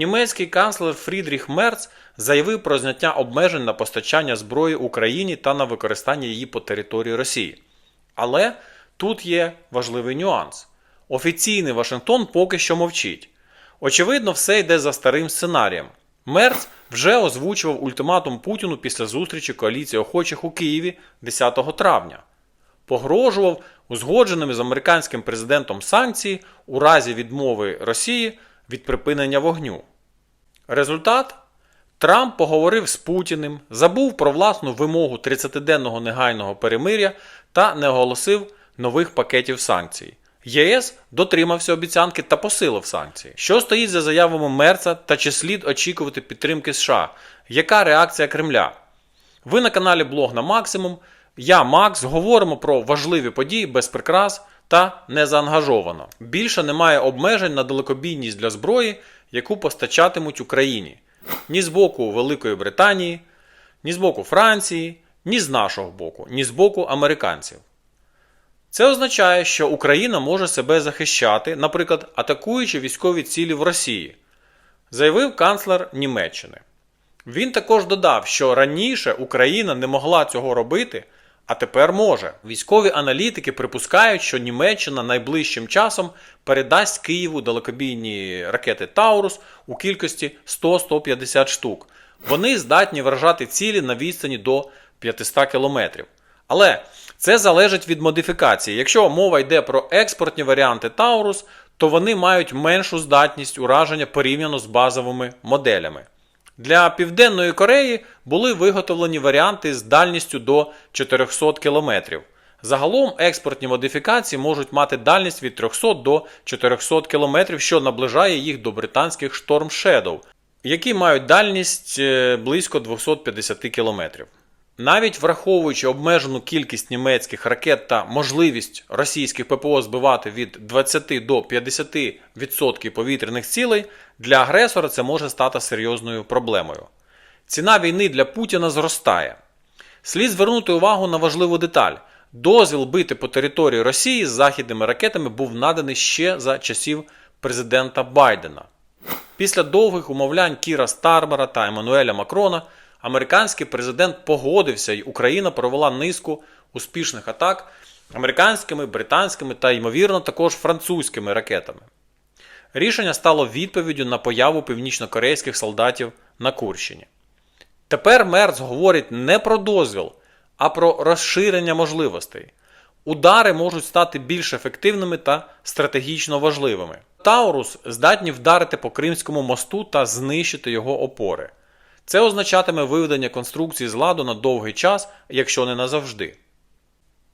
Німецький канцлер Фрідріх Мерц заявив про зняття обмежень на постачання зброї Україні та на використання її по території Росії. Але тут є важливий нюанс. Офіційний Вашингтон поки що мовчить. Очевидно, все йде за старим сценарієм. Мерц вже озвучував ультиматум Путіну після зустрічі коаліції охочих у Києві 10 травня. Погрожував узгодженими з американським президентом санкції у разі відмови Росії від припинення вогню. Результат Трамп поговорив з Путіним, забув про власну вимогу 30-денного негайного перемиря та не оголосив нових пакетів санкцій. ЄС дотримався обіцянки та посилив санкції. Що стоїть за заявами Мерца та чи слід очікувати підтримки США? Яка реакція Кремля? Ви на каналі Блог на Максимум. Я, Макс, говоримо про важливі події без прикрас та незаангажовано. Більше немає обмежень на далекобійність для зброї, яку постачатимуть Україні ні з боку Великої Британії, ні з боку Франції, ні з нашого боку, ні з боку американців. Це означає, що Україна може себе захищати, наприклад, атакуючи військові цілі в Росії, заявив канцлер Німеччини. Він також додав, що раніше Україна не могла цього робити, а тепер може. Військові аналітики припускають, що Німеччина найближчим часом передасть Києву далекобійні ракети Таурус у кількості 100-150 штук. Вони здатні вражати цілі на відстані до 500 кілометрів. Але це залежить від модифікації. Якщо мова йде про експортні варіанти Таурус, то вони мають меншу здатність ураження порівняно з базовими моделями. Для Південної Кореї були виготовлені варіанти з дальністю до 400 км. Загалом експортні модифікації можуть мати дальність від 300 до 400 км, що наближає їх до британських Storm Shadow, які мають дальність е, близько 250 км. Навіть враховуючи обмежену кількість німецьких ракет та можливість російських ППО збивати від 20 до 50% повітряних цілей, для агресора це може стати серйозною проблемою. Ціна війни для Путіна зростає. Слід звернути увагу на важливу деталь: дозвіл бити по території Росії з західними ракетами був наданий ще за часів президента Байдена. Після довгих умовлянь Кіра Стармера та Еммануеля Макрона американський президент погодився, і Україна провела низку успішних атак американськими, британськими та, ймовірно, також французькими ракетами. Рішення стало відповіддю на появу північнокорейських солдатів на Курщині. Тепер Мерц говорить не про дозвіл, а про розширення можливостей. Удари можуть стати більш ефективними та стратегічно важливими. Таурус здатні вдарити по Кримському мосту та знищити його опори. Це означатиме виведення конструкції з ладу на довгий час, якщо не назавжди.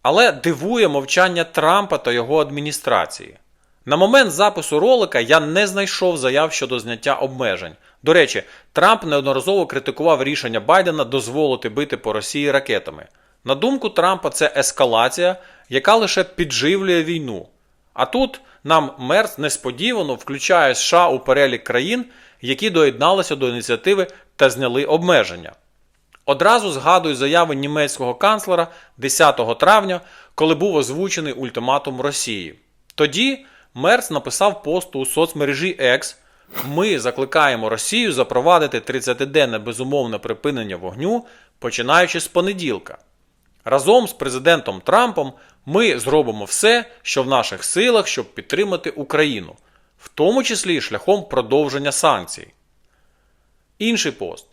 Але дивує мовчання Трампа та його адміністрації. На момент запису ролика я не знайшов заяв щодо зняття обмежень. До речі, Трамп неодноразово критикував рішення Байдена дозволити бити по Росії ракетами. На думку Трампа, це ескалація, яка лише підживлює війну. А тут нам Мерц несподівано включає США у перелік країн, які доєдналися до ініціативи та зняли обмеження. Одразу згадую заяви німецького канцлера 10 травня, коли був озвучений ультиматум Росії. Тоді Мерц написав пост у соцмережі X Ми закликаємо Росію запровадити 30-денне безумовне припинення вогню, починаючи з понеділка. Разом з президентом Трампом ми зробимо все, що в наших силах, щоб підтримати Україну, в тому числі шляхом продовження санкцій. Інший пост.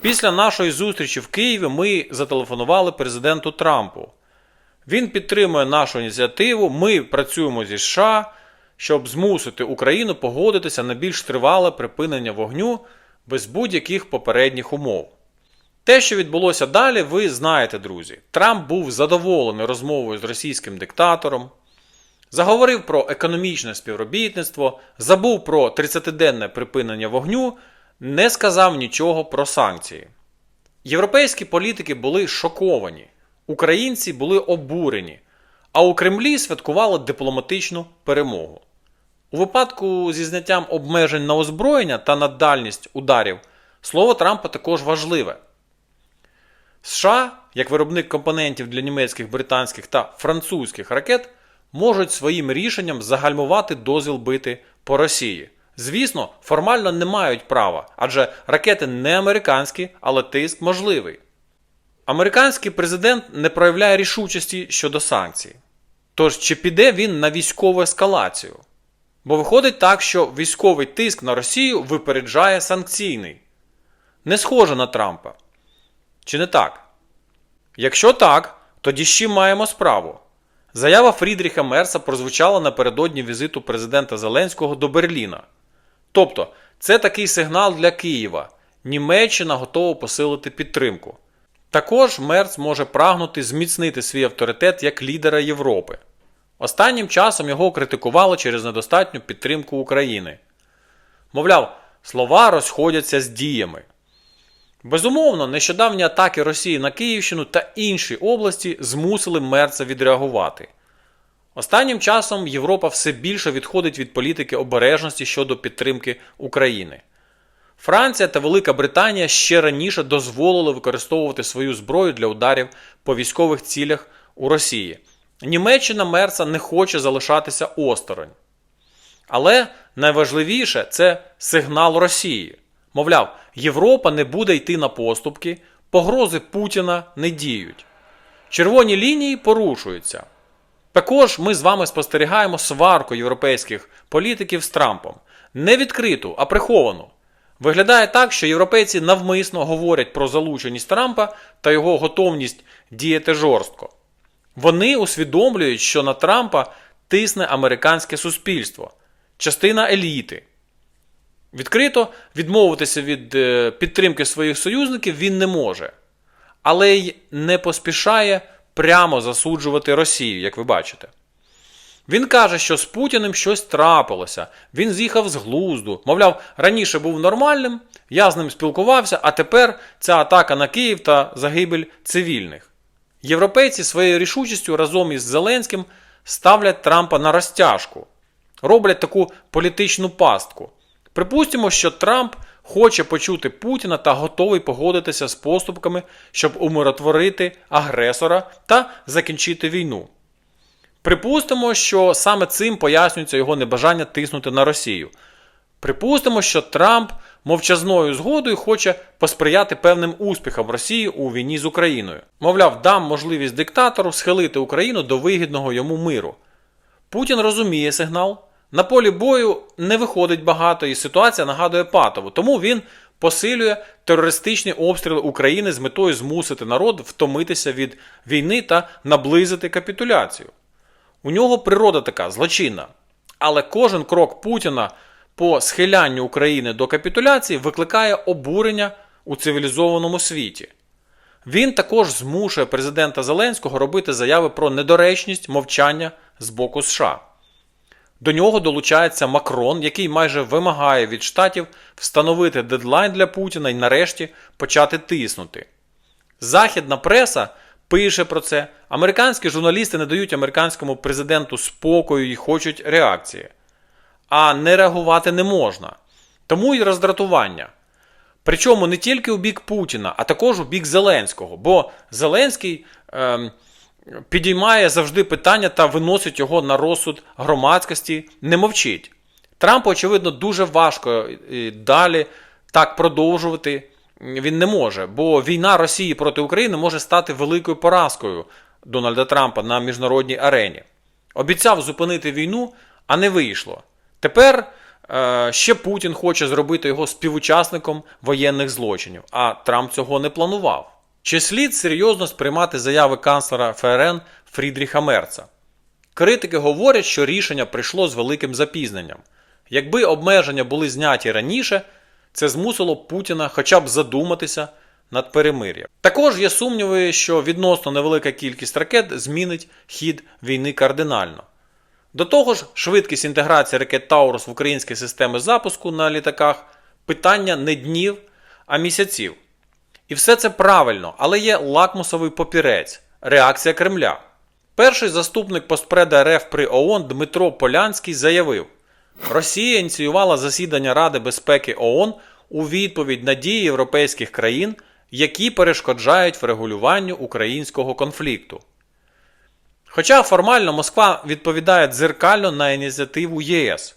Після нашої зустрічі в Києві ми зателефонували президенту Трампу. Він підтримує нашу ініціативу. Ми працюємо зі США, щоб змусити Україну погодитися на більш тривале припинення вогню без будь-яких попередніх умов. Те, що відбулося далі, ви знаєте, друзі. Трамп був задоволений розмовою з російським диктатором, заговорив про економічне співробітництво, забув про 30-денне припинення вогню, не сказав нічого про санкції. Європейські політики були шоковані, українці були обурені, а у Кремлі святкували дипломатичну перемогу. У випадку зі зняттям обмежень на озброєння та на дальність ударів слово Трампа також важливе. США, як виробник компонентів для німецьких, британських та французьких ракет, можуть своїм рішенням загальмувати дозвіл бити по Росії, Звісно, формально не мають права, адже ракети не американські, але тиск можливий. Американський президент не проявляє рішучості щодо санкцій. Тож, чи піде він на військову ескалацію? Бо виходить так, що військовий тиск на Росію випереджає санкційний. Не схоже на Трампа. Чи не так? Якщо так, тоді чим маємо справу? Заява Фрідріха Мерса прозвучала напередодні візиту президента Зеленського до Берліна. Тобто, це такий сигнал для Києва. Німеччина готова посилити підтримку. Також Мерц може прагнути зміцнити свій авторитет як лідера Європи. Останнім часом його критикували через недостатню підтримку України. Мовляв, слова розходяться з діями. Безумовно, нещодавні атаки Росії на Київщину та інші області змусили Мерца відреагувати. Останнім часом Європа все більше відходить від політики обережності щодо підтримки України. Франція та Велика Британія ще раніше дозволили використовувати свою зброю для ударів по військових цілях у Росії. Німеччина Мерца не хоче залишатися осторонь. Але найважливіше це сигнал Росії. Мовляв, Європа не буде йти на поступки, погрози Путіна не діють. Червоні лінії порушуються. Також ми з вами спостерігаємо сварку європейських політиків з Трампом. Не відкриту, а приховану. Виглядає так, що європейці навмисно говорять про залученість Трампа та його готовність діяти жорстко. Вони усвідомлюють, що на Трампа тисне американське суспільство, частина еліти. Відкрито відмовитися від е, підтримки своїх союзників він не може, але й не поспішає прямо засуджувати Росію, як ви бачите. Він каже, що з Путіним щось трапилося, він з'їхав з глузду. Мовляв, раніше був нормальним, я з ним спілкувався, а тепер ця атака на Київ та загибель цивільних. Європейці своєю рішучістю разом із Зеленським ставлять Трампа на розтяжку, роблять таку політичну пастку. Припустимо, що Трамп хоче почути Путіна та готовий погодитися з поступками, щоб умиротворити агресора та закінчити війну. Припустимо, що саме цим пояснюється його небажання тиснути на Росію. Припустимо, що Трамп мовчазною згодою хоче посприяти певним успіхам Росії у війні з Україною. Мовляв, дам можливість диктатору схилити Україну до вигідного йому миру. Путін розуміє сигнал. На полі бою не виходить багато, і ситуація нагадує патову, тому він посилює терористичні обстріли України з метою змусити народ втомитися від війни та наблизити капітуляцію. У нього природа така злочинна. Але кожен крок Путіна по схилянню України до капітуляції викликає обурення у цивілізованому світі. Він також змушує президента Зеленського робити заяви про недоречність мовчання з боку США. До нього долучається Макрон, який майже вимагає від штатів встановити дедлайн для Путіна і нарешті почати тиснути. Західна преса пише про це. Американські журналісти не дають американському президенту спокою і хочуть реакції. А не реагувати не можна. Тому й роздратування. Причому не тільки у бік Путіна, а також у бік Зеленського. Бо Зеленський ем, підіймає завжди питання та виносить його на розсуд громадськості, не мовчить. Трампу, очевидно, дуже важко далі так продовжувати він не може, бо війна Росії проти України може стати великою поразкою Дональда Трампа на міжнародній арені. Обіцяв зупинити війну, а не вийшло. Тепер е, ще Путін хоче зробити його співучасником воєнних злочинів, а Трамп цього не планував. Чи слід серйозно сприймати заяви канцлера ФРН Фрідріха Мерца? Критики говорять, що рішення прийшло з великим запізненням. Якби обмеження були зняті раніше, це змусило Путіна хоча б задуматися над перемир'ям. Також є сумніви, що відносно невелика кількість ракет змінить хід війни кардинально. До того ж, швидкість інтеграції ракет Таурус в українські системи запуску на літаках питання не днів, а місяців. І все це правильно, але є лакмусовий попірець реакція Кремля. Перший заступник постпреда РФ при ООН Дмитро Полянський заявив, Росія ініціювала засідання Ради безпеки ООН у відповідь на дії європейських країн, які перешкоджають врегулюванню українського конфлікту. Хоча формально Москва відповідає дзеркально на ініціативу ЄС.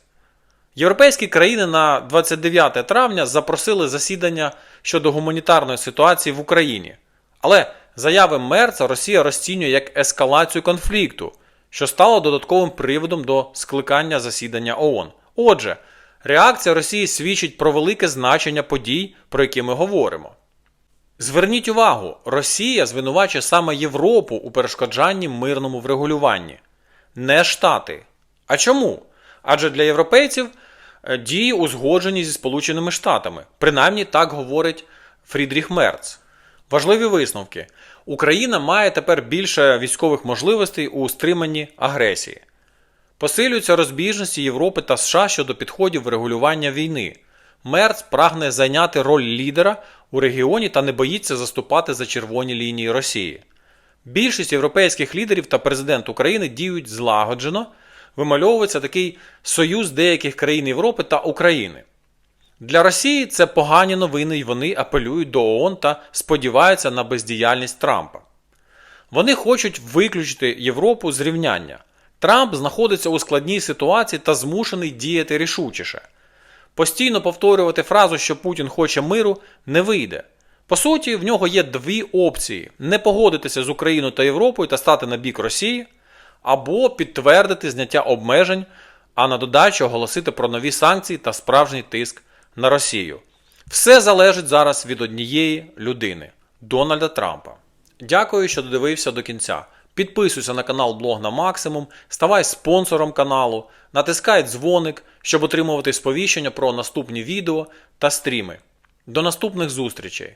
Європейські країни на 29 травня запросили засідання щодо гуманітарної ситуації в Україні. Але заяви Мерца Росія розцінює як ескалацію конфлікту, що стало додатковим приводом до скликання засідання ООН. Отже, реакція Росії свідчить про велике значення подій, про які ми говоримо. Зверніть увагу, Росія звинувачує саме Європу у перешкоджанні мирному врегулюванні, не Штати. А чому? Адже для європейців дії узгоджені зі Сполученими Штатами. Принаймні так говорить Фрідріх Мерц. Важливі висновки. Україна має тепер більше військових можливостей у стриманні агресії. Посилюються розбіжності Європи та США щодо підходів врегулювання війни. Мерц прагне зайняти роль лідера у регіоні та не боїться заступати за червоні лінії Росії. Більшість європейських лідерів та президент України діють злагоджено, вимальовується такий союз деяких країн Європи та України. Для Росії це погані новини, і вони апелюють до ООН та сподіваються на бездіяльність Трампа. Вони хочуть виключити Європу з рівняння. Трамп знаходиться у складній ситуації та змушений діяти рішучіше. Постійно повторювати фразу, що Путін хоче миру, не вийде. По суті, в нього є дві опції: не погодитися з Україною та Європою та стати на бік Росії, або підтвердити зняття обмежень, а на додачу оголосити про нові санкції та справжній тиск на Росію. Все залежить зараз від однієї людини Дональда Трампа. Дякую, що додивився до кінця. Підписуйся на канал Блог на Максимум, ставай спонсором каналу, натискай дзвоник, щоб отримувати сповіщення про наступні відео та стріми. До наступних зустрічей!